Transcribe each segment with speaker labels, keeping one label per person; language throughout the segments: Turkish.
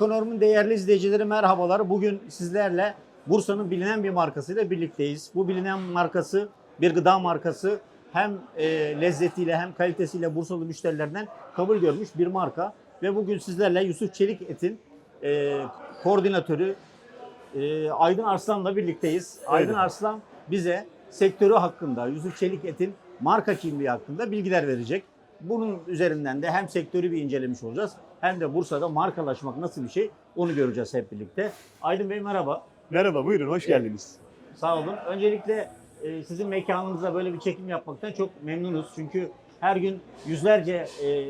Speaker 1: Ekonomi'nin değerli izleyicileri merhabalar. Bugün sizlerle Bursa'nın bilinen bir markasıyla birlikteyiz. Bu bilinen markası bir gıda markası. Hem e, lezzetiyle hem kalitesiyle Bursalı müşterilerden kabul görmüş bir marka. Ve bugün sizlerle Yusuf Çelik Et'in e, koordinatörü e, Aydın Arslan'la birlikteyiz. Aydın. Arslan bize sektörü hakkında, Yusuf Çelik Et'in marka kimliği hakkında bilgiler verecek. Bunun üzerinden de hem sektörü bir incelemiş olacağız hem de Bursa'da markalaşmak nasıl bir şey onu göreceğiz hep birlikte. Aydın Bey merhaba.
Speaker 2: Merhaba, buyurun, hoş geldiniz.
Speaker 1: Sağ olun. Öncelikle e, sizin mekanınızda böyle bir çekim yapmaktan çok memnunuz. Çünkü her gün yüzlerce e,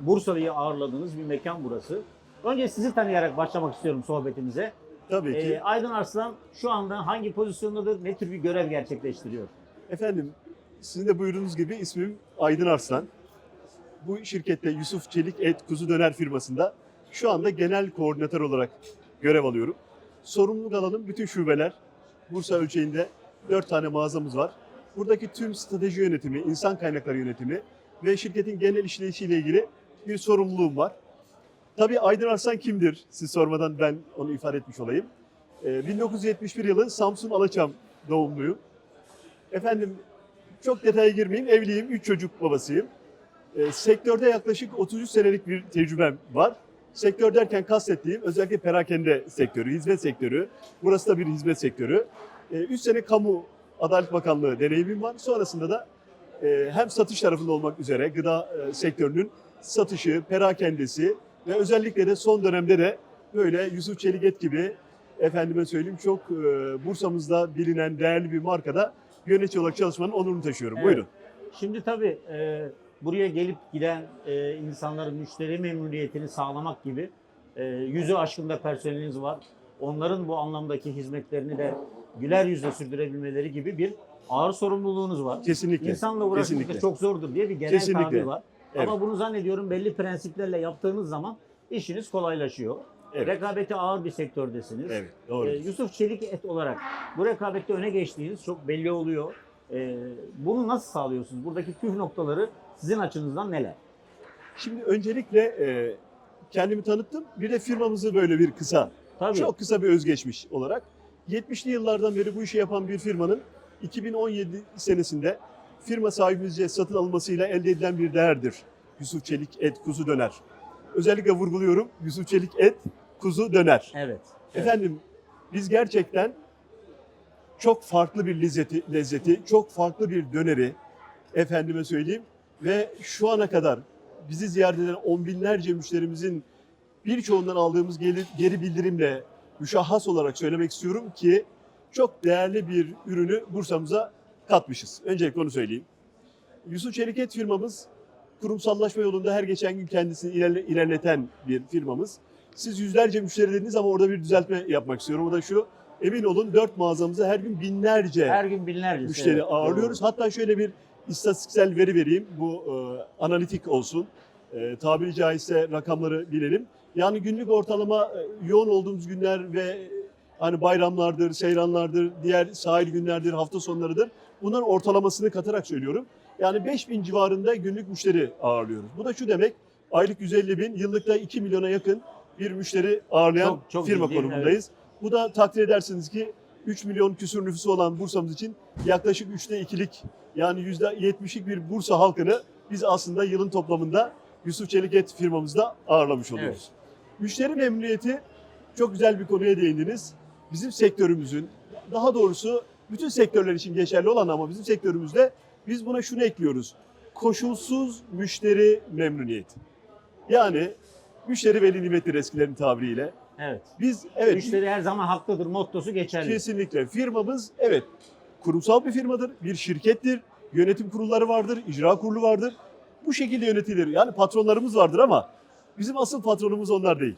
Speaker 1: Bursalı'yı ağırladığınız bir mekan burası. Önce sizi tanıyarak başlamak istiyorum sohbetimize.
Speaker 2: Tabii ki.
Speaker 1: E, Aydın Arslan şu anda hangi pozisyondadır, ne tür bir görev gerçekleştiriyor?
Speaker 2: Efendim, sizin de buyurduğunuz gibi ismim Aydın Arslan. Bu şirkette Yusuf Çelik Et Kuzu Döner firmasında şu anda genel koordinatör olarak görev alıyorum. Sorumluluk alanım bütün şubeler. Bursa ölçeğinde 4 tane mağazamız var. Buradaki tüm strateji yönetimi, insan kaynakları yönetimi ve şirketin genel işleyişiyle ilgili bir sorumluluğum var. Tabii Aydın Arslan kimdir? Siz sormadan ben onu ifade etmiş olayım. Ee, 1971 yılı Samsun Alaçam doğumluyum. Efendim çok detaya girmeyeyim. Evliyim, 3 çocuk babasıyım. Ee, sektörde yaklaşık 33 senelik bir tecrübem var. Sektör derken kastettiğim özellikle perakende sektörü, hizmet sektörü. Burası da bir hizmet sektörü. 3 sene kamu Adalet Bakanlığı deneyimim var. Sonrasında da e, hem satış tarafında olmak üzere gıda e, sektörünün satışı, perakendesi ve özellikle de son dönemde de böyle Yusuf Çeliget gibi efendime söyleyeyim çok e, Bursa'mızda bilinen değerli bir markada yönetici olarak çalışmanın onurunu taşıyorum.
Speaker 1: Evet.
Speaker 2: Buyurun.
Speaker 1: Şimdi tabii e, buraya gelip giden e, insanların müşteri memnuniyetini sağlamak gibi e, yüzü aşkında personeliniz var. Onların bu anlamdaki hizmetlerini de güler yüzle sürdürebilmeleri gibi bir ağır sorumluluğunuz var.
Speaker 2: Kesinlikle.
Speaker 1: İnsanla uğraşmak
Speaker 2: Kesinlikle.
Speaker 1: çok zordur diye bir genel
Speaker 2: Kesinlikle.
Speaker 1: tabir var.
Speaker 2: Evet.
Speaker 1: Ama bunu zannediyorum belli prensiplerle yaptığınız zaman işiniz kolaylaşıyor.
Speaker 2: Evet.
Speaker 1: Rekabeti ağır bir sektördesiniz.
Speaker 2: Evet, doğru.
Speaker 1: Ee, Yusuf Çelik et olarak bu rekabette öne geçtiğiniz çok belli oluyor. Ee, bunu nasıl sağlıyorsunuz? Buradaki püf noktaları sizin açınızdan neler?
Speaker 2: Şimdi öncelikle e, kendimi tanıttım. Bir de firmamızı böyle bir kısa,
Speaker 1: Tabii.
Speaker 2: çok kısa bir özgeçmiş olarak. 70'li yıllardan beri bu işi yapan bir firmanın 2017 senesinde firma sahibimizce satın alınmasıyla elde edilen bir değerdir. Yusuf Çelik Et Kuzu Döner. Özellikle vurguluyorum Yusuf Çelik Et Kuzu Döner.
Speaker 1: Evet.
Speaker 2: Efendim biz gerçekten çok farklı bir lezzeti, lezzeti, çok farklı bir döneri efendime söyleyeyim ve şu ana kadar bizi ziyaret eden on binlerce müşterimizin birçoğundan aldığımız geri, geri bildirimle müşahhas olarak söylemek istiyorum ki çok değerli bir ürünü Bursa'mıza katmışız. Öncelikle onu söyleyeyim. Yusuf Çeliket firmamız kurumsallaşma yolunda her geçen gün kendisini ilerle- ilerleten bir firmamız. Siz yüzlerce müşteri dediniz ama orada bir düzeltme yapmak istiyorum. O da şu, emin olun dört mağazamıza her gün binlerce
Speaker 1: Her gün binlerce.
Speaker 2: müşteri
Speaker 1: evet,
Speaker 2: ağırlıyoruz.
Speaker 1: doğru.
Speaker 2: Hatta şöyle bir istatistiksel veri vereyim. Bu e, analitik olsun. E, tabiri caizse rakamları bilelim. Yani günlük ortalama e, yoğun olduğumuz günler ve e, hani bayramlardır, seyranlardır, diğer sahil günlerdir, hafta sonlarıdır. Bunların ortalamasını katarak söylüyorum. Yani 5000 civarında günlük müşteri ağırlıyoruz. Bu da şu demek, aylık 150 bin, yıllıkta 2 milyona yakın bir müşteri ağırlayan
Speaker 1: Çok- çok
Speaker 2: firma
Speaker 1: ciddi,
Speaker 2: konumundayız. Bu da takdir edersiniz ki 3 milyon küsur nüfusu olan Bursa'mız için yaklaşık 3'te 2'lik yani %70'lik bir Bursa halkını biz aslında yılın toplamında Yusuf Çelik Et firmamızda ağırlamış oluyoruz. Müşteri memnuniyeti çok güzel bir konuya değindiniz. Bizim sektörümüzün daha doğrusu bütün sektörler için geçerli olan ama bizim sektörümüzde biz buna şunu ekliyoruz. Koşulsuz müşteri memnuniyeti. Yani müşteri veli nimettir eskilerin tabiriyle.
Speaker 1: Evet.
Speaker 2: Biz evet
Speaker 1: Müşteri her zaman haklıdır mottosu geçerli.
Speaker 2: Kesinlikle. Firmamız evet kurumsal bir firmadır, bir şirkettir. Yönetim kurulları vardır, icra kurulu vardır. Bu şekilde yönetilir. Yani patronlarımız vardır ama bizim asıl patronumuz onlar değil.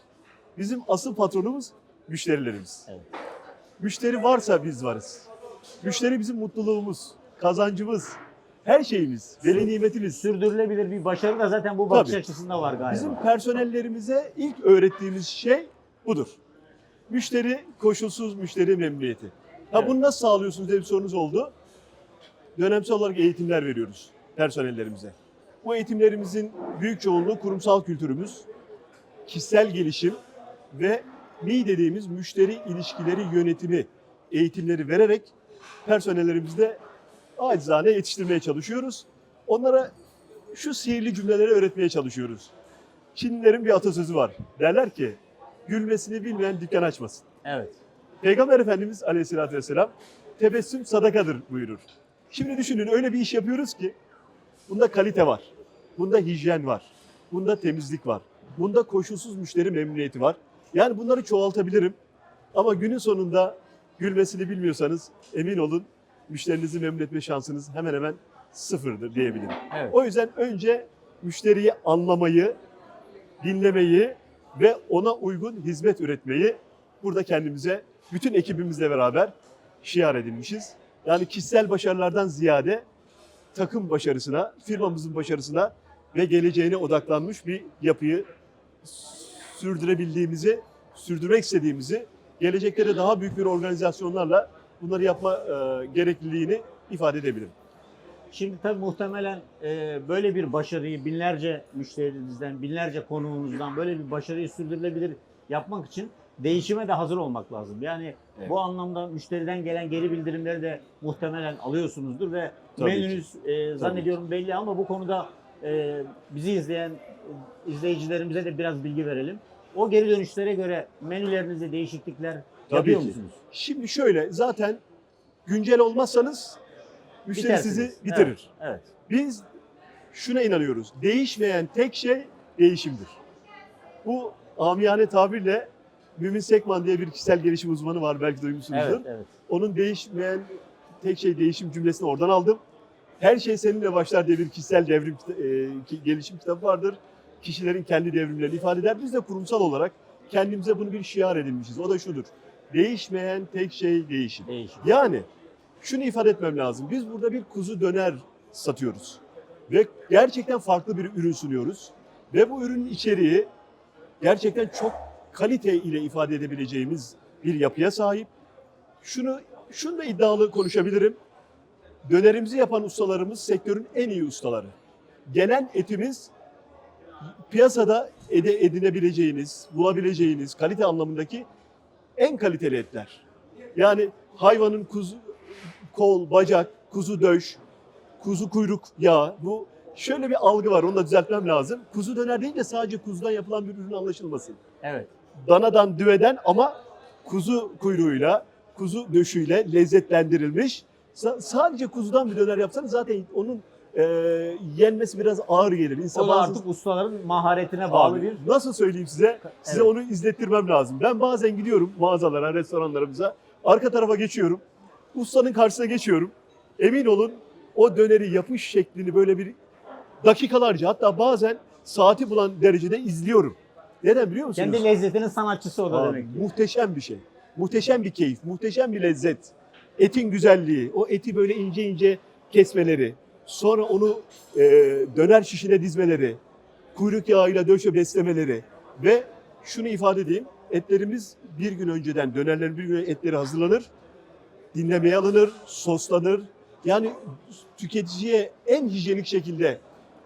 Speaker 2: Bizim asıl patronumuz müşterilerimiz.
Speaker 1: Evet.
Speaker 2: Müşteri varsa biz varız. Müşteri bizim mutluluğumuz, kazancımız, her şeyimiz, veli nimetimiz.
Speaker 1: Sürdürülebilir bir başarı da zaten bu bakış
Speaker 2: Tabii.
Speaker 1: açısında var galiba.
Speaker 2: Bizim personellerimize ilk öğrettiğimiz şey budur. Müşteri koşulsuz müşteri memnuniyeti. Ha
Speaker 1: Evet.
Speaker 2: bunu nasıl sağlıyorsunuz diye bir sorunuz oldu. Dönemsel olarak eğitimler veriyoruz personellerimize. Bu eğitimlerimizin büyük çoğunluğu kurumsal kültürümüz, kişisel gelişim ve Mİ dediğimiz müşteri ilişkileri yönetimi eğitimleri vererek personellerimizde acizane yetiştirmeye çalışıyoruz. Onlara şu sihirli cümleleri öğretmeye çalışıyoruz. Çinlilerin bir atasözü var. Derler ki gülmesini bilmeyen dükkan açmasın.
Speaker 1: Evet.
Speaker 2: Peygamber Efendimiz Aleyhisselatü Vesselam tebessüm sadakadır buyurur. Şimdi düşünün öyle bir iş yapıyoruz ki bunda kalite var, bunda hijyen var, bunda temizlik var, bunda koşulsuz müşteri memnuniyeti var. Yani bunları çoğaltabilirim ama günün sonunda gülmesini bilmiyorsanız emin olun müşterinizi memnun etme şansınız hemen hemen sıfırdır diyebilirim.
Speaker 1: Evet.
Speaker 2: O yüzden önce müşteriyi anlamayı, dinlemeyi ve ona uygun hizmet üretmeyi burada kendimize bütün ekibimizle beraber şiar edinmişiz. Yani kişisel başarılardan ziyade takım başarısına, firmamızın başarısına ve geleceğine odaklanmış bir yapıyı sürdürebildiğimizi, sürdürmek istediğimizi, gelecekte de daha büyük bir organizasyonlarla bunları yapma e, gerekliliğini ifade edebilirim.
Speaker 1: Şimdi tabii muhtemelen e, böyle bir başarıyı binlerce müşterinizden, binlerce konuğunuzdan böyle bir başarıyı sürdürülebilir yapmak için değişime de hazır olmak lazım. Yani
Speaker 2: Evet.
Speaker 1: bu anlamda müşteriden gelen geri bildirimleri de muhtemelen alıyorsunuzdur ve
Speaker 2: Tabii
Speaker 1: menünüz e, zannediyorum belli ama bu konuda e, bizi izleyen izleyicilerimize de biraz bilgi verelim. O geri dönüşlere göre menülerinizde değişiklikler
Speaker 2: Tabii
Speaker 1: yapıyor
Speaker 2: ki.
Speaker 1: musunuz?
Speaker 2: Şimdi şöyle zaten güncel olmazsanız müşteri
Speaker 1: Bitersiniz.
Speaker 2: sizi bitirir.
Speaker 1: Evet.
Speaker 2: Biz şuna inanıyoruz. Değişmeyen tek şey değişimdir. Bu amiyane tabirle Mümin Sekman diye bir kişisel gelişim uzmanı var belki duymuşsunuzdur.
Speaker 1: Evet, evet.
Speaker 2: Onun değişmeyen tek şey değişim cümlesini oradan aldım. Her şey seninle başlar diye bir kişisel devrim e, gelişim kitabı vardır. Kişilerin kendi devrimlerini ifade eder. Biz de kurumsal olarak kendimize bunu bir şiar edinmişiz. O da şudur. Değişmeyen tek şey değişim.
Speaker 1: Değişim.
Speaker 2: Yani şunu ifade etmem lazım. Biz burada bir kuzu döner satıyoruz. Ve gerçekten farklı bir ürün sunuyoruz. Ve bu ürünün içeriği gerçekten çok kalite ile ifade edebileceğimiz bir yapıya sahip. Şunu şunu da iddialı konuşabilirim. Dönerimizi yapan ustalarımız sektörün en iyi ustaları. Gelen etimiz piyasada ede, edinebileceğiniz, bulabileceğiniz kalite anlamındaki en kaliteli etler. Yani hayvanın kuzu, kol, bacak, kuzu döş, kuzu kuyruk yağı. Bu şöyle bir algı var onu da düzeltmem lazım. Kuzu döner deyince sadece kuzudan yapılan bir ürün anlaşılmasın.
Speaker 1: Evet.
Speaker 2: Danadan, düveden ama kuzu kuyruğuyla, kuzu döşüyle lezzetlendirilmiş. Sa- sadece kuzudan bir döner yapsanız zaten onun e, yenmesi biraz ağır gelir. İnsan
Speaker 1: O da
Speaker 2: bazı-
Speaker 1: artık ustaların maharetine bağlı
Speaker 2: Abi,
Speaker 1: bir
Speaker 2: Nasıl söyleyeyim size? Size
Speaker 1: Evet.
Speaker 2: onu izlettirmem lazım. Ben bazen gidiyorum mağazalara, restoranlarımıza. Arka tarafa geçiyorum. Ustanın karşısına geçiyorum. Emin olun o döneri yapış şeklini böyle bir dakikalarca hatta bazen saati bulan derecede izliyorum. Neden biliyor musunuz?
Speaker 1: kendi lezzetinin sanatçısı o da
Speaker 2: Abi,
Speaker 1: demek ki.
Speaker 2: Muhteşem bir şey. Muhteşem bir keyif, muhteşem bir lezzet. Etin güzelliği, o eti böyle ince ince kesmeleri, sonra onu e, döner şişine dizmeleri, kuyruk yağıyla döşe beslemeleri ve şunu ifade edeyim, etlerimiz bir gün önceden, dönerlerin bir gün etleri hazırlanır, dinlemeye alınır, soslanır. Yani tüketiciye en hijyenik şekilde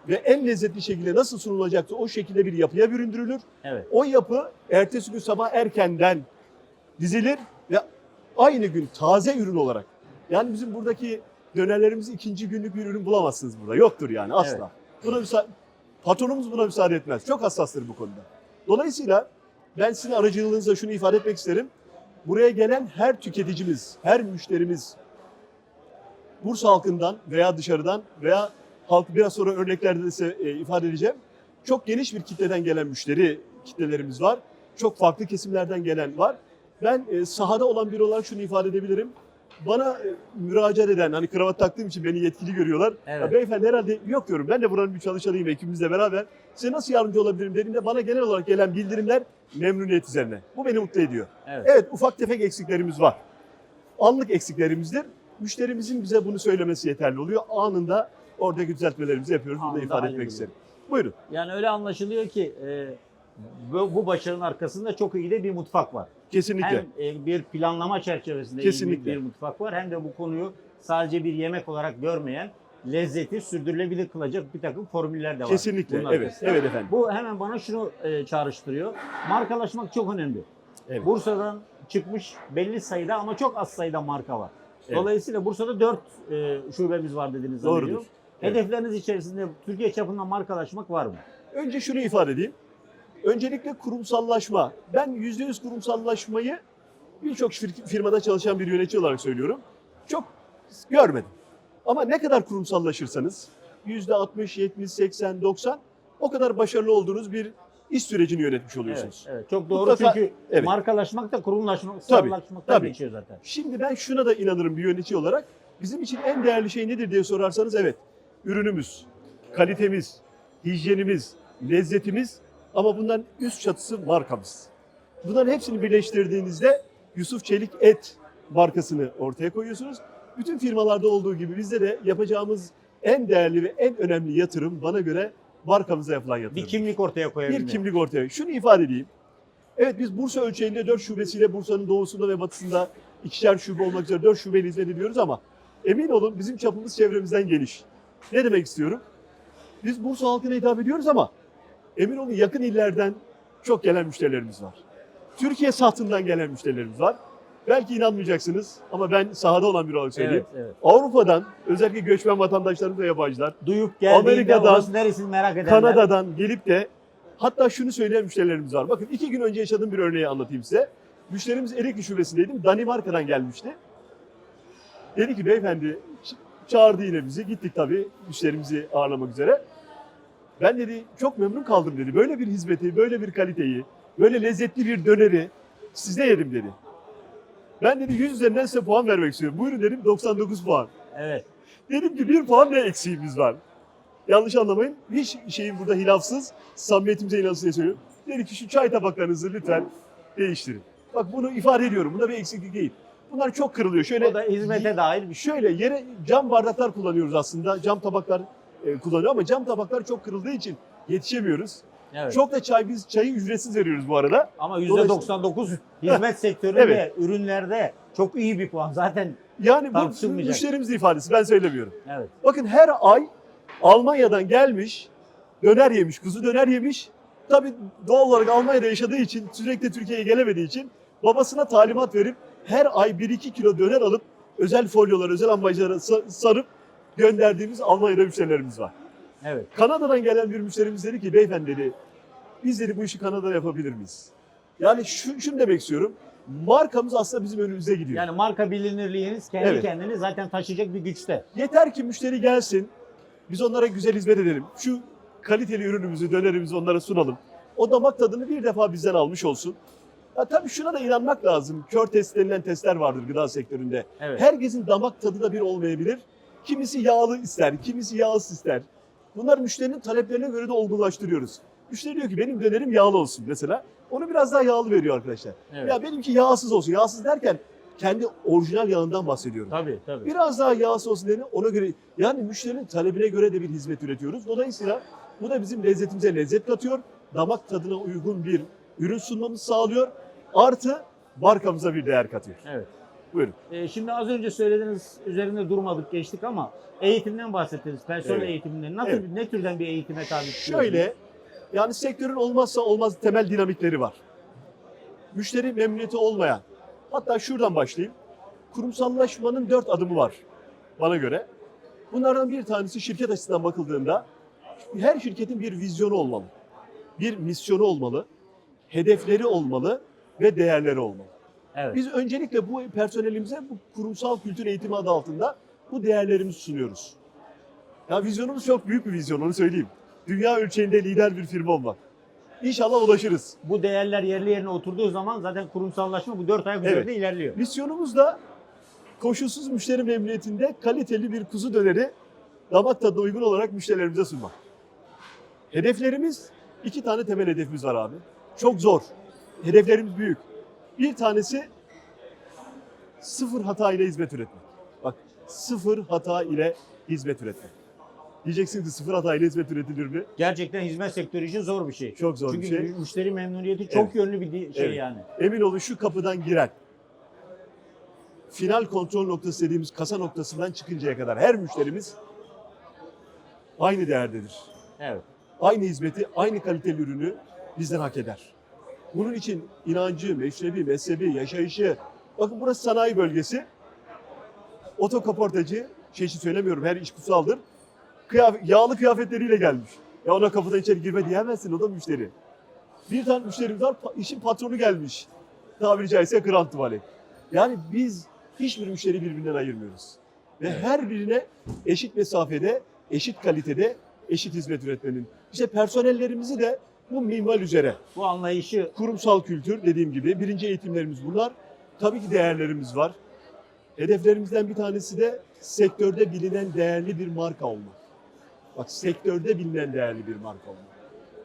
Speaker 2: ve en lezzetli şekilde nasıl sunulacaksa o şekilde bir yapıya büründürülür.
Speaker 1: Evet.
Speaker 2: O yapı ertesi gün sabah erkenden dizilir ve aynı gün taze ürün olarak. Yani bizim buradaki dönerlerimiz ikinci günlük bir ürün bulamazsınız burada. Yoktur yani asla. Buna müsa- patronumuz buna müsaade etmez. Çok hassastır bu konuda. Dolayısıyla ben sizin aracılığınızla şunu ifade etmek isterim. Buraya gelen her tüketicimiz, her müşterimiz Bursa halkından veya dışarıdan veya halk biraz sonra örneklerde de size e, ifade edeceğim. Çok geniş bir kitleden gelen müşteri kitlelerimiz var. Çok farklı kesimlerden gelen var. Ben e, sahada olan biri olarak şunu ifade edebilirim. Bana e, müracaat eden, hani kravat taktığım için beni yetkili görüyorlar.
Speaker 1: Evet.
Speaker 2: Ya beyefendi herhalde yok diyorum. Ben de buranın bir çalışanıyım ekibimizle beraber. Size nasıl yardımcı olabilirim dediğimde bana genel olarak gelen bildirimler memnuniyet üzerine. Bu beni mutlu ediyor.
Speaker 1: Evet.
Speaker 2: Evet ufak tefek eksiklerimiz var. Anlık eksiklerimizdir. Müşterimizin bize bunu söylemesi yeterli oluyor. Anında oradaki düzeltmelerimizi yapıyoruz. Bunu da
Speaker 1: Anında
Speaker 2: ifade etmek isterim. Buyurun.
Speaker 1: Yani öyle anlaşılıyor ki e, bu, bu başarının arkasında çok iyi de bir mutfak var.
Speaker 2: Kesinlikle.
Speaker 1: Hem e, bir planlama çerçevesinde
Speaker 2: Kesinlikle.
Speaker 1: bir, mutfak var hem de bu konuyu sadece bir yemek olarak görmeyen lezzeti sürdürülebilir kılacak bir takım formüller de var.
Speaker 2: Kesinlikle.
Speaker 1: bunun
Speaker 2: Evet.
Speaker 1: arkasında.
Speaker 2: Evet efendim.
Speaker 1: Bu hemen bana şunu e, çağrıştırıyor. Markalaşmak çok önemli.
Speaker 2: Evet.
Speaker 1: Bursa'dan çıkmış belli sayıda ama çok az sayıda marka var.
Speaker 2: Evet.
Speaker 1: Dolayısıyla Bursa'da 4 e, şubemiz var dediniz
Speaker 2: Doğrudur. Evet.
Speaker 1: Hedefleriniz içerisinde Türkiye çapında markalaşmak var mı?
Speaker 2: Önce şunu ifade edeyim. Öncelikle kurumsallaşma. Ben %100 kurumsallaşmayı birçok firmada çalışan bir yönetici olarak söylüyorum. Çok görmedim. Ama ne kadar kurumsallaşırsanız %60, 70, 80, 90 o kadar başarılı olduğunuz bir iş sürecini yönetmiş
Speaker 1: Evet,
Speaker 2: oluyorsunuz.
Speaker 1: evet. Çok doğru
Speaker 2: Mutlaka-
Speaker 1: çünkü
Speaker 2: evet.
Speaker 1: markalaşmak da kurumlaşmak,
Speaker 2: Tabii,
Speaker 1: sağlaşmaktan
Speaker 2: tabii.
Speaker 1: geçiyor zaten.
Speaker 2: Şimdi ben şuna da inanırım bir yönetici olarak. Bizim için en değerli şey nedir diye sorarsanız evet. Ürünümüz, kalitemiz, hijyenimiz, lezzetimiz ama bunların üst çatısı markamız. Bunların hepsini birleştirdiğinizde Yusuf Çelik Et markasını ortaya koyuyorsunuz. Bütün firmalarda olduğu gibi bizde de yapacağımız en değerli ve en önemli yatırım bana göre markamıza yapılan yatırım.
Speaker 1: Bir kimlik ortaya koyabilmek.
Speaker 2: Bir kimlik ortaya. Şunu ifade edeyim. Evet biz Bursa ölçeğinde 4 şubesiyle Bursa'nın doğusunda ve batısında ikişer şube olmak üzere 4 şubeyle hizmet ediyoruz ama emin olun bizim çapımız çevremizden geniş. Ne demek istiyorum? Biz Bursa halkına hitap ediyoruz ama emin olun yakın illerden çok gelen müşterilerimiz var. Türkiye sahtından gelen müşterilerimiz var. Belki inanmayacaksınız ama ben sahada olan biri olarak söyleyeyim.
Speaker 1: Evet, evet.
Speaker 2: Avrupa'dan özellikle göçmen vatandaşlarımız ve yabancılar
Speaker 1: Duyup geldiğinde
Speaker 2: Amerika'dan,
Speaker 1: neresini merak edenler.
Speaker 2: Kanada'dan gelip de hatta şunu söyleyen müşterilerimiz var. Bakın iki gün önce yaşadığım bir örneği anlatayım size. Müşterimiz Erikli şubesindeydim. Danimarka'dan gelmişti. Dedi ki beyefendi çağırdı yine bizi. Gittik tabii müşterimizi ağırlamak üzere. Ben dedi çok memnun kaldım dedi. Böyle bir hizmeti, böyle bir kaliteyi, böyle lezzetli bir döneri sizde yedim dedi. Ben dedi 100 üzerinden size puan vermek istiyorum. Buyurun dedim 99 puan.
Speaker 1: Evet.
Speaker 2: Dedim ki bir puan ne eksiğimiz var? Yanlış anlamayın. Hiç şeyin burada hilafsız, samimiyetimize hilafsız diye söylüyorum. Dedi ki şu çay tabaklarınızı lütfen değiştirin. Bak bunu ifade ediyorum. Bunda bir eksiklik değil. Bunlar çok kırılıyor. Şöyle
Speaker 1: O da hizmete dahil bir şey.
Speaker 2: şöyle yere cam bardaklar kullanıyoruz aslında. Cam tabaklar e, kullanıyor ama cam tabaklar çok kırıldığı için yetişemiyoruz.
Speaker 1: Evet.
Speaker 2: Çok da çay biz çayı ücretsiz veriyoruz bu arada.
Speaker 1: Ama
Speaker 2: Dolayısıyla-
Speaker 1: %99 hizmet sektöründe,
Speaker 2: Evet.
Speaker 1: ürünlerde çok iyi bir puan. Zaten
Speaker 2: Yani bu müşterimizin ifadesi ben söylemiyorum.
Speaker 1: evet.
Speaker 2: Bakın her ay Almanya'dan gelmiş, döner yemiş, kuzu döner yemiş. Tabii doğal olarak Almanya'da yaşadığı için, sürekli Türkiye'ye gelemediği için babasına talimat verip her ay 1-2 kilo döner alıp özel folyolar, özel ambalajlara sa- sarıp gönderdiğimiz Almanya'da müşterilerimiz var.
Speaker 1: Evet.
Speaker 2: Kanada'dan gelen bir müşterimiz dedi ki beyefendi dedi, biz dedi bu işi Kanada'da yapabilir miyiz? Yani şu, şunu demek istiyorum, markamız aslında bizim önümüze gidiyor.
Speaker 1: Yani marka bilinirliğiniz kendi
Speaker 2: Evet.
Speaker 1: kendini zaten taşıyacak bir güçte.
Speaker 2: Yeter ki müşteri gelsin, biz onlara güzel hizmet edelim. Şu kaliteli ürünümüzü, dönerimizi onlara sunalım. O damak tadını bir defa bizden almış olsun. Ya tabii şuna da inanmak lazım. Kör test denilen testler vardır gıda sektöründe.
Speaker 1: Evet.
Speaker 2: Herkesin damak tadı da bir olmayabilir. Kimisi yağlı ister, kimisi yağsız ister. Bunlar müşterinin taleplerine göre de olgunlaştırıyoruz. Müşteri diyor ki benim dönerim yağlı olsun mesela. Onu biraz daha yağlı veriyor arkadaşlar.
Speaker 1: evet.
Speaker 2: Ya benimki yağsız olsun. Yağsız derken kendi orijinal yağından bahsediyorum.
Speaker 1: Tabii tabii.
Speaker 2: Biraz daha yağsı olsun dedi. Ona göre yani müşterinin talebine göre de bir hizmet üretiyoruz. Dolayısıyla bu da bizim lezzetimize lezzet katıyor. Damak tadına uygun bir ürün sunmamızı sağlıyor. Artı markamıza bir değer katıyor.
Speaker 1: Evet.
Speaker 2: Buyurun.
Speaker 1: Ee, şimdi az önce söylediğiniz üzerinde durmadık geçtik ama eğitimden bahsettiniz. Personel
Speaker 2: Evet.
Speaker 1: eğitiminden. Nasıl
Speaker 2: Evet.
Speaker 1: ne türden bir eğitime tabi tutuyorsunuz?
Speaker 2: Şöyle yani sektörün olmazsa olmaz temel dinamikleri var. Müşteri memnuniyeti olmayan. Hatta şuradan başlayayım. Kurumsallaşmanın dört adımı var bana göre. Bunlardan bir tanesi şirket açısından bakıldığında her şirketin bir vizyonu olmalı. Bir misyonu olmalı. Hedefleri olmalı ve değerleri olmalı.
Speaker 1: Evet.
Speaker 2: Biz öncelikle bu personelimize bu kurumsal kültür eğitimi adı altında bu değerlerimizi sunuyoruz. Ya vizyonumuz çok büyük bir vizyon onu söyleyeyim. Dünya ölçeğinde lider bir firma olmak. İnşallah ulaşırız.
Speaker 1: Bu değerler yerli yerine oturduğu zaman zaten kurumsallaşma bu dört ayak
Speaker 2: Evet.
Speaker 1: üzerinde ilerliyor.
Speaker 2: Misyonumuz da koşulsuz müşteri memnuniyetinde kaliteli bir kuzu döneri damak tadına uygun olarak müşterilerimize sunmak. Hedeflerimiz iki tane temel hedefimiz var abi. Çok zor. Hedeflerimiz büyük. Bir tanesi sıfır hata ile hizmet üretmek. Bak sıfır hata ile hizmet üretmek. Diyeceksiniz ki sıfır hata ile hizmet üretilir mi?
Speaker 1: Gerçekten hizmet sektörü için zor bir şey.
Speaker 2: Çok zor
Speaker 1: Çünkü
Speaker 2: bir şey.
Speaker 1: mü- müşteri memnuniyeti çok
Speaker 2: Evet.
Speaker 1: yönlü bir şey
Speaker 2: Evet.
Speaker 1: yani.
Speaker 2: Emin olun şu kapıdan giren final kontrol noktası dediğimiz kasa noktasından çıkıncaya kadar her müşterimiz aynı değerdedir.
Speaker 1: Evet.
Speaker 2: Aynı hizmeti, aynı kaliteli ürünü bizden hak eder. Bunun için inancı, meşrebi, mezhebi, yaşayışı. Bakın burası sanayi bölgesi. Otokaportacı, çeşit söylemiyorum her iş kutsaldır. Kıyaf- yağlı kıyafetleriyle gelmiş. Ya ona kapıdan içeri girme diyemezsin, o da müşteri. Bir tane müşterimiz var, işin patronu gelmiş. Tabiri caizse grand tuvalet. Yani biz hiçbir müşteri birbirinden ayırmıyoruz. Ve
Speaker 1: Evet.
Speaker 2: her birine eşit mesafede, eşit kalitede, eşit hizmet üretmenin. İşte personellerimizi de bu minval üzere.
Speaker 1: Bu anlayışı
Speaker 2: Kurumsal kültür dediğim gibi birinci eğitimlerimiz bunlar. Tabii ki değerlerimiz var. Hedeflerimizden bir tanesi de sektörde bilinen değerli bir marka olmak. Bak sektörde bilinen değerli bir marka olmak.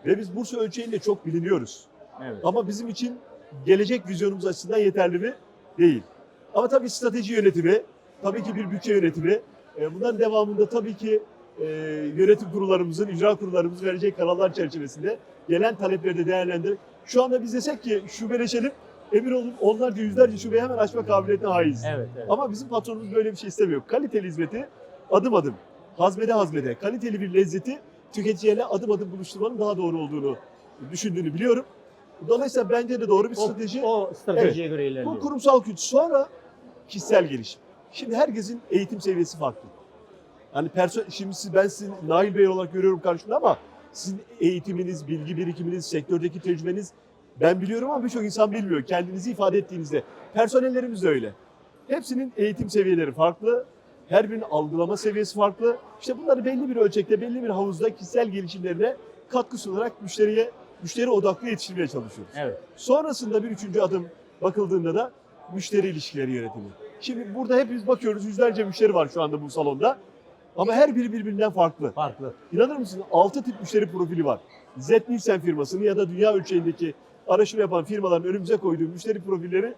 Speaker 2: Ve biz Bursa ölçeğinde çok biliniyoruz.
Speaker 1: evet.
Speaker 2: Ama bizim için gelecek vizyonumuz açısından yeterli mi? Değil. Ama tabii strateji yönetimi, tabii ki bir bütçe yönetimi. e, Bunların devamında tabii ki e, yönetim kurullarımızın, icra kurullarımızın verecek kararlar çerçevesinde gelen talepleri de değerlendirip şu anda biz desek ki şubeleşelim, emin olun onlarca yüzlerce şubeyi hemen açma kabiliyetine haiz.
Speaker 1: Evet, evet.
Speaker 2: Ama bizim patronumuz böyle bir şey istemiyor. Kaliteli hizmeti adım adım, hazmede hazmede, kaliteli bir lezzeti tüketiciyle adım adım buluşturmanın daha doğru olduğunu düşündüğünü biliyorum. Dolayısıyla bence de doğru bir
Speaker 1: o,
Speaker 2: strateji.
Speaker 1: o stratejiye göre
Speaker 2: Bu
Speaker 1: ilerliyor.
Speaker 2: kurumsal güç. Sonra kişisel gelişim. Şimdi herkesin eğitim seviyesi farklı. Yani perso şimdi siz, ben sizin Nail Bey olarak görüyorum karşımda ama sizin eğitiminiz, bilgi birikiminiz, sektördeki tecrübeniz ben biliyorum ama birçok insan bilmiyor. Kendinizi ifade ettiğinizde. Personellerimiz de öyle. Hepsinin eğitim seviyeleri farklı. Her birinin algılama seviyesi farklı. İşte bunları belli bir ölçekte, belli bir havuzda kişisel gelişimlerine katkı sunarak müşteriye, müşteri odaklı yetiştirmeye çalışıyoruz.
Speaker 1: Evet.
Speaker 2: Sonrasında bir üçüncü adım bakıldığında da müşteri ilişkileri yönetimi. Şimdi burada hepimiz bakıyoruz yüzlerce müşteri var şu anda bu salonda. Ama her biri birbirinden farklı.
Speaker 1: Farklı.
Speaker 2: İnanır mısın 6 tip müşteri profili var. Z Nielsen firmasının ya da dünya ölçeğindeki araştırma yapan firmaların önümüze koyduğu müşteri profilleri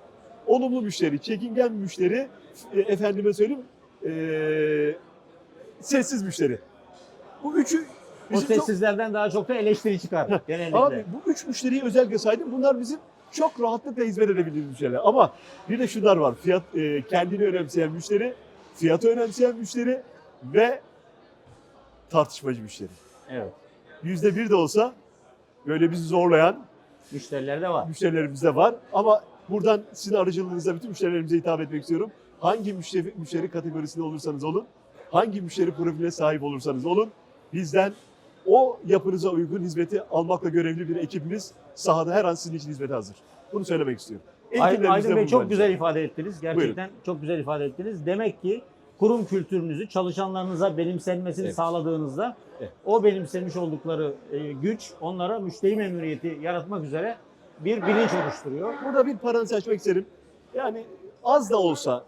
Speaker 2: olumlu müşteri, çekingen müşteri, e, efendime söyleyeyim e, sessiz müşteri. Bu üçü
Speaker 1: O
Speaker 2: bizim çok-
Speaker 1: sessizlerden daha çok da eleştiri çıkar genellikle.
Speaker 2: Abi bu üç müşteriyi özellikle saydım. Bunlar bizim çok rahatlıkla hizmet edebildiğimiz müşteriler. Ama bir de şunlar var. Fiyat e, kendini önemseyen müşteri, fiyatı önemseyen müşteri ve tartışmacı müşteri.
Speaker 1: Evet.
Speaker 2: Yüzde bir de olsa böyle bizi zorlayan
Speaker 1: Müşteriler de var.
Speaker 2: müşterilerimiz de var. Ama buradan sizin aracılığınızla bütün müşterilerimize hitap etmek istiyorum. Hangi müşteri, müşteri kategorisinde olursanız olun, hangi müşteri profiline sahip olursanız olun, bizden o yapınıza uygun hizmeti almakla görevli bir ekibimiz sahada her an sizin için hizmete hazır. Bunu söylemek istiyorum.
Speaker 1: Aydın Bey çok
Speaker 2: bunlar
Speaker 1: güzel ifade ettiniz. Gerçekten çok güzel ifade ettiniz. Demek ki kurum kültürünüzü çalışanlarınıza benimsenmesini
Speaker 2: Evet.
Speaker 1: sağladığınızda
Speaker 2: Evet.
Speaker 1: o benimsemiş oldukları e, güç onlara müşteri memnuniyeti yaratmak üzere bir bilinç oluşturuyor.
Speaker 2: Burada bir parantez açmak isterim. Yani az da olsa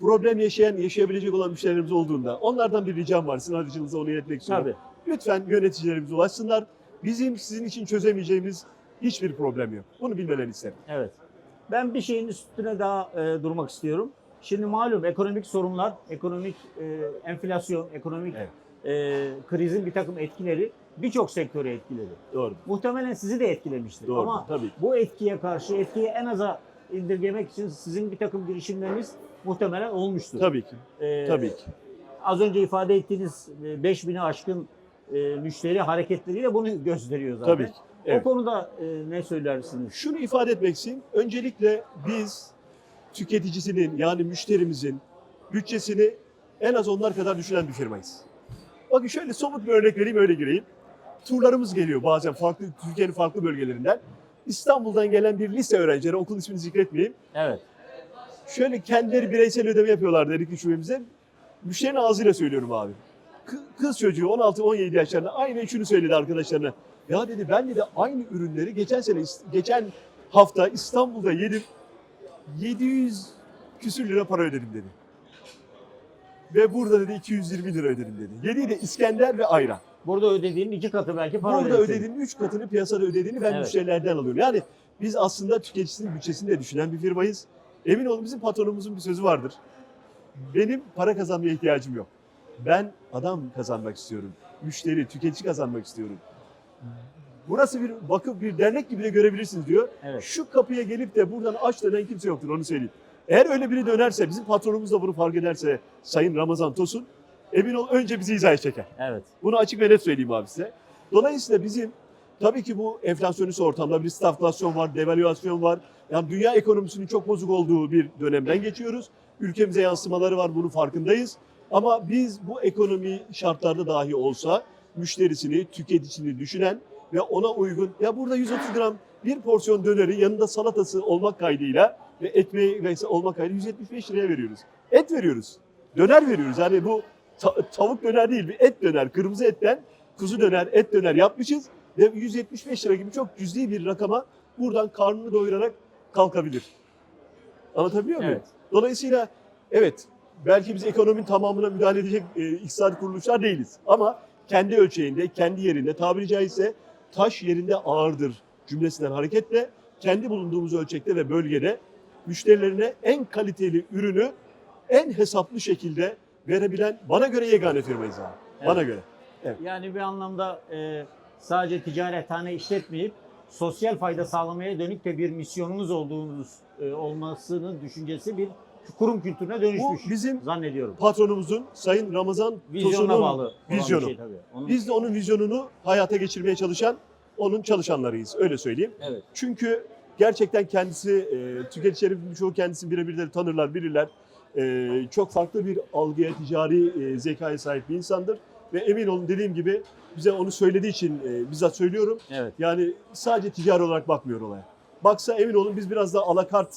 Speaker 2: problem yaşayan, yaşayabilecek olan müşterilerimiz olduğunda onlardan bir ricam var. Sizin aracınıza onu iletmek istiyorum.
Speaker 1: Tabii.
Speaker 2: Lütfen yöneticilerimize ulaşsınlar. Bizim sizin için çözemeyeceğimiz hiçbir problem yok. Bunu bilmelerini isterim.
Speaker 1: Evet. Ben bir şeyin üstüne daha e, durmak istiyorum. Şimdi malum ekonomik sorunlar, ekonomik e, enflasyon, ekonomik
Speaker 2: Evet.
Speaker 1: e, krizin bir takım etkileri birçok sektörü etkiledi.
Speaker 2: Doğru.
Speaker 1: Muhtemelen sizi de etkilemiştir.
Speaker 2: Doğru.
Speaker 1: Ama
Speaker 2: Tabii.
Speaker 1: bu etkiye karşı etkiyi en aza indirgemek için sizin bir takım girişimleriniz muhtemelen olmuştur.
Speaker 2: Tabii ki.
Speaker 1: Ee,
Speaker 2: Tabii ki.
Speaker 1: Az önce ifade ettiğiniz e, 5000'i aşkın e, müşteri hareketleriyle bunu gösteriyor zaten.
Speaker 2: Tabii ki. Evet.
Speaker 1: O konuda e, ne söylersiniz?
Speaker 2: Şunu ifade etmek için öncelikle biz tüketicisinin yani müşterimizin bütçesini en az onlar kadar düşünen bir firmayız. Bakın şöyle somut bir örnek vereyim öyle gireyim. Turlarımız geliyor bazen farklı Türkiye'nin farklı bölgelerinden. İstanbul'dan gelen bir lise öğrencileri, okul ismini zikretmeyeyim.
Speaker 1: Evet.
Speaker 2: Şöyle kendileri bireysel ödeme yapıyorlar dedik şubemize. Müşterinin ağzıyla söylüyorum abi. Kı- Kız çocuğu 16-17 yaşlarında aynı şunu söyledi arkadaşlarına. Ya dedi ben dedi aynı ürünleri geçen sene geçen hafta İstanbul'da yedim. 700 küsür lira para ödedim dedi. Ve burada dedi 220 lira ödedim dedi. Yediği de İskender ve ayran.
Speaker 1: Burada ödediğinin iki katı belki para
Speaker 2: Burada
Speaker 1: ödesin.
Speaker 2: ödediğinin 3 katını piyasada ödediğini ben
Speaker 1: Evet.
Speaker 2: müşterilerden alıyorum. Yani biz aslında tüketicisinin bütçesini de düşünen bir firmayız. Emin olun bizim patronumuzun bir sözü vardır. Benim para kazanmaya ihtiyacım yok. Ben adam kazanmak istiyorum. Müşteri, tüketici kazanmak istiyorum. Burası bir vakıf, bir dernek gibi de görebilirsiniz diyor.
Speaker 1: Evet.
Speaker 2: Şu kapıya gelip de buradan aç dönen kimse yoktur onu söyleyeyim. Eğer öyle biri dönerse, bizim patronumuz da bunu fark ederse Sayın Ramazan Tosun, emin ol önce bizi hizaya çeker.
Speaker 1: Evet.
Speaker 2: Bunu açık ve net söyleyeyim abi size. Dolayısıyla bizim tabii ki bu enflasyonist ortamda bir stagflasyon var, devalüasyon var. Yani dünya ekonomisinin çok bozuk olduğu bir dönemden geçiyoruz. Ülkemize yansımaları var, bunun farkındayız. Ama biz bu ekonomi şartlarda dahi olsa müşterisini, tüketicisini düşünen ve ona uygun ya burada 130 gram bir porsiyon döneri yanında salatası olmak kaydıyla ve ekmeği ve olmak kaydıyla 175 liraya veriyoruz. Et veriyoruz. Döner veriyoruz. Yani bu ta- tavuk döner değil bir et döner. Kırmızı etten kuzu döner, et döner yapmışız ve 175 lira gibi çok cüzi bir rakama buradan karnını doyurarak kalkabilir. Anlatabiliyor muyum?
Speaker 1: Evet.
Speaker 2: Dolayısıyla evet belki biz ekonominin tamamına müdahale edecek e, iktisadi kuruluşlar değiliz. Ama kendi ölçeğinde, kendi yerinde tabiri caizse taş yerinde ağırdır cümlesinden hareketle kendi bulunduğumuz ölçekte ve bölgede müşterilerine en kaliteli ürünü en hesaplı şekilde verebilen bana göre yegane firmayız abi. Bana göre.
Speaker 1: Yani bir anlamda e, sadece ticarethane işletmeyip sosyal fayda sağlamaya dönük de bir misyonunuz olduğunuz e, olmasının düşüncesi bir kurum kültürüne
Speaker 2: Bu
Speaker 1: dönüşmüş
Speaker 2: bizim
Speaker 1: zannediyorum.
Speaker 2: patronumuzun Sayın Ramazan
Speaker 1: Vizyona
Speaker 2: Tosun'un
Speaker 1: bağlı olan bir
Speaker 2: vizyonu.
Speaker 1: şey tabii. Onun-
Speaker 2: Biz de onun vizyonunu hayata geçirmeye çalışan onun çalışanlarıyız. Öyle söyleyeyim.
Speaker 1: Evet.
Speaker 2: Çünkü gerçekten kendisi, e, tüketicilerin çoğu kendisini birebir de tanırlar, bilirler. E, çok farklı bir algıya, ticari e, zekaya sahip bir insandır. Ve emin olun dediğim gibi bize onu söylediği için e, bizzat söylüyorum.
Speaker 1: Evet.
Speaker 2: Yani sadece ticari olarak bakmıyor olaya. Baksa emin olun biz biraz daha alakart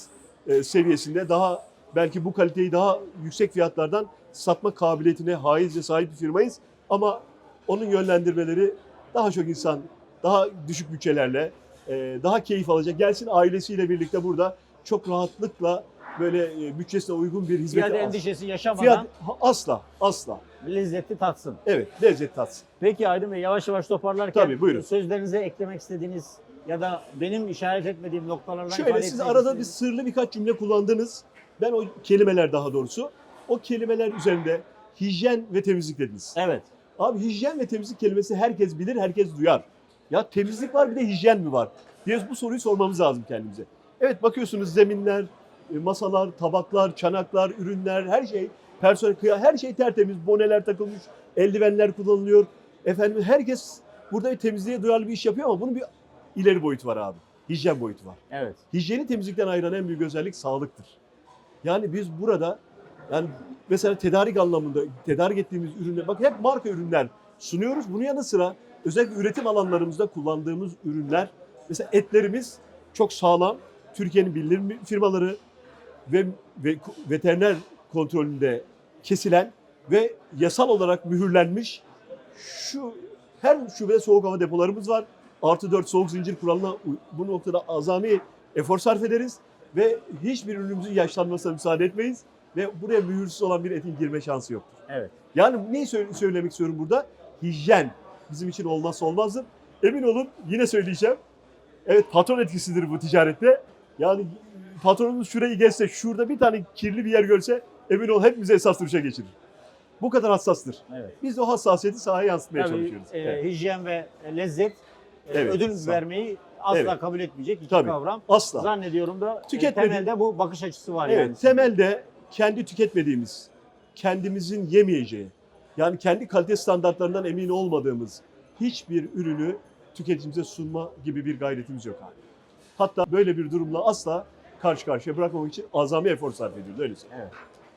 Speaker 2: e, seviyesinde daha belki bu kaliteyi daha yüksek fiyatlardan satma kabiliyetine haizce sahip bir firmayız. Ama onun yönlendirmeleri daha çok insan daha düşük bütçelerle e, daha keyif alacak. Gelsin ailesiyle birlikte burada çok rahatlıkla böyle e, bütçesine uygun bir hizmet
Speaker 1: Fiyat endişesi yaşamadan
Speaker 2: Fiyat asla asla.
Speaker 1: lezzetli tatsın.
Speaker 2: Evet lezzet tatsın.
Speaker 1: Peki Aydın Bey yavaş yavaş toparlarken
Speaker 2: Tabii, buyurun.
Speaker 1: sözlerinize eklemek istediğiniz ya da benim işaret etmediğim noktalardan
Speaker 2: Şöyle siz arada bir sırlı birkaç cümle kullandınız. Ben o kelimeler daha doğrusu o kelimeler üzerinde hijyen ve temizlik dediniz.
Speaker 1: Evet.
Speaker 2: Abi hijyen ve temizlik kelimesi herkes bilir, herkes duyar. Ya temizlik var bir de hijyen mi var? diye bu soruyu sormamız lazım kendimize. Evet bakıyorsunuz zeminler, e, masalar, tabaklar, çanaklar, ürünler, her şey, personel kıya, her şey tertemiz. Boneler takılmış, eldivenler kullanılıyor. Efendim herkes burada bir temizliğe duyarlı bir iş yapıyor ama bunun bir ileri boyutu var abi. Hijyen boyutu var.
Speaker 1: Evet.
Speaker 2: Hijyeni temizlikten ayıran en büyük özellik sağlıktır. Yani biz burada yani mesela tedarik anlamında tedarik ettiğimiz ürünler bak hep marka ürünler sunuyoruz. Bunun yanı sıra özellikle üretim alanlarımızda kullandığımız ürünler mesela etlerimiz çok sağlam. Türkiye'nin bilinen firmaları ve, ve veteriner kontrolünde kesilen ve yasal olarak mühürlenmiş şu her şubede soğuk hava depolarımız var. Artı 4 soğuk zincir kuralına bu noktada azami efor sarf ederiz ve hiçbir ürünümüzün yaşlanmasına müsaade etmeyiz ve buraya mühürsüz olan bir etin girme şansı yoktur.
Speaker 1: Evet.
Speaker 2: Yani neyi sö- söylemek istiyorum burada? Hijyen bizim için olmazsa olmazdır. Emin olun yine söyleyeceğim. Evet patron etkisidir bu ticarette. Yani patronumuz şurayı geçse, şurada bir tane kirli bir yer görse emin ol hepimize esas duruşa geçirir. Bu kadar hassastır.
Speaker 1: Evet.
Speaker 2: Biz de o hassasiyeti sahaya yansıtmaya
Speaker 1: Tabii
Speaker 2: çalışıyoruz.
Speaker 1: e,
Speaker 2: Evet.
Speaker 1: hijyen ve lezzet e,
Speaker 2: Evet,
Speaker 1: ödül vermeyi asla
Speaker 2: Evet.
Speaker 1: kabul etmeyecek iki
Speaker 2: Tabii.
Speaker 1: kavram.
Speaker 2: Asla.
Speaker 1: Zannediyorum da e,
Speaker 2: Tüketmedi-
Speaker 1: temelde bu bakış açısı var
Speaker 2: Evet,
Speaker 1: yani.
Speaker 2: temelde kendi tüketmediğimiz, kendimizin yemeyeceği, yani kendi kalite standartlarından emin olmadığımız hiçbir ürünü tüketicimize sunma gibi bir gayretimiz yok abi. Hatta böyle bir durumla asla karşı karşıya bırakmamak için azami efor sarf ediyoruz öyle söyleyeyim.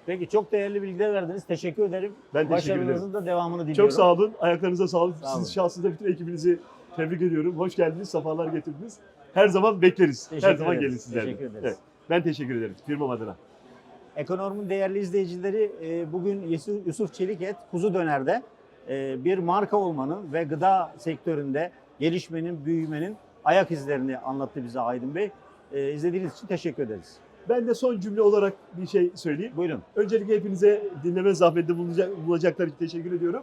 Speaker 1: Peki çok değerli bilgiler verdiniz. Teşekkür ederim.
Speaker 2: Ben teşekkür ederim.
Speaker 1: Başarınızın da devamını diliyorum.
Speaker 2: Çok sağ olun, ayaklarınıza sağlık.
Speaker 1: Sağ olun.
Speaker 2: Siz şahsında bütün ekibinizi tebrik ediyorum. Hoş geldiniz, sefalar getirdiniz. Her zaman bekleriz.
Speaker 1: Teşekkür
Speaker 2: Her zaman
Speaker 1: ederiz.
Speaker 2: gelin sizlerle.
Speaker 1: Teşekkür ederiz.
Speaker 2: Evet, ben teşekkür ederim firmam adına.
Speaker 1: Ekonomi'nin değerli izleyicileri e, bugün Yusuf Yusuf Çelik Kuzu Döner'de e, bir marka olmanın ve gıda sektöründe gelişmenin, büyümenin ayak izlerini anlattı bize Aydın Bey. E, İzlediğiniz için teşekkür ederiz.
Speaker 2: Ben de son cümle olarak bir şey söyleyeyim.
Speaker 1: Buyurun.
Speaker 2: Öncelikle hepinize dinleme zahmetinde bulunacak, bulacaklar için teşekkür ediyorum.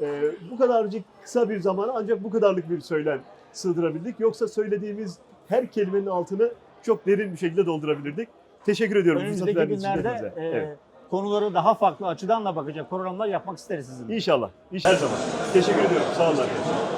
Speaker 2: Ee, bu kadarcık kısa bir zamana ancak bu kadarlık bir söylem sığdırabildik. Yoksa söylediğimiz her kelimenin altını çok derin bir şekilde doldurabilirdik. Teşekkür ediyorum.
Speaker 1: Önümüzdeki günlerde e,
Speaker 2: Evet.
Speaker 1: konuları daha farklı açıdan da bakacak programlar yapmak isteriz sizinle.
Speaker 2: İnşallah. İnşallah. Her zaman. Teşekkür ediyorum. Sağ olun arkadaşlar.